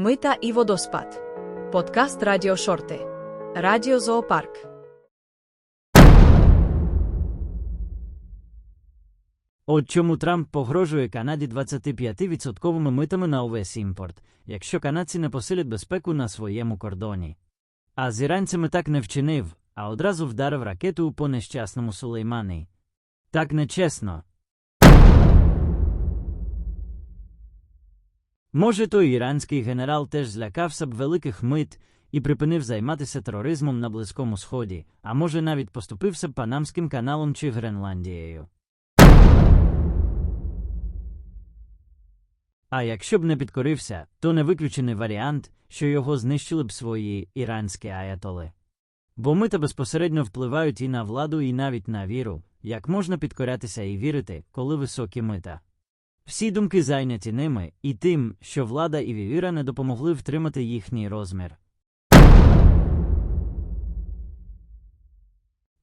Мита і водоспад. Подкаст Радіо Шорти. Радіо Зоопарк. От чому Трамп погрожує Канаді 25% митами на увесь імпорт, якщо канадці не посилять безпеку на своєму кордоні. А з іранцями так не вчинив, а одразу вдарив ракету по нещасному Сулеймані. Так нечесно. Може, той іранський генерал теж злякався б великих мит і припинив займатися тероризмом на Близькому Сході, а може навіть поступився б Панамським каналом чи Гренландією. А якщо б не підкорився, то не виключений варіант, що його знищили б свої іранські аятоли. Бо мита безпосередньо впливають і на владу, і навіть на віру, як можна підкорятися і вірити, коли високі мита. Всі думки зайняті ними і тим, що влада і віра не допомогли втримати їхній розмір.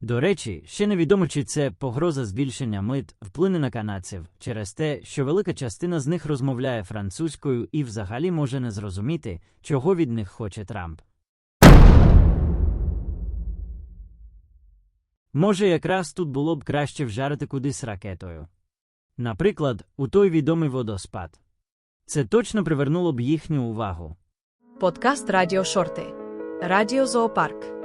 До речі, ще невідомо, чи це погроза збільшення мит вплине на канадців через те, що велика частина з них розмовляє французькою і взагалі може не зрозуміти, чого від них хоче Трамп. Може, якраз тут було б краще вжарити кудись ракетою. Наприклад, у той відомий водоспад. Це точно привернуло б їхню увагу. Подкаст Радіо Шорти. Радіо Зоопарк.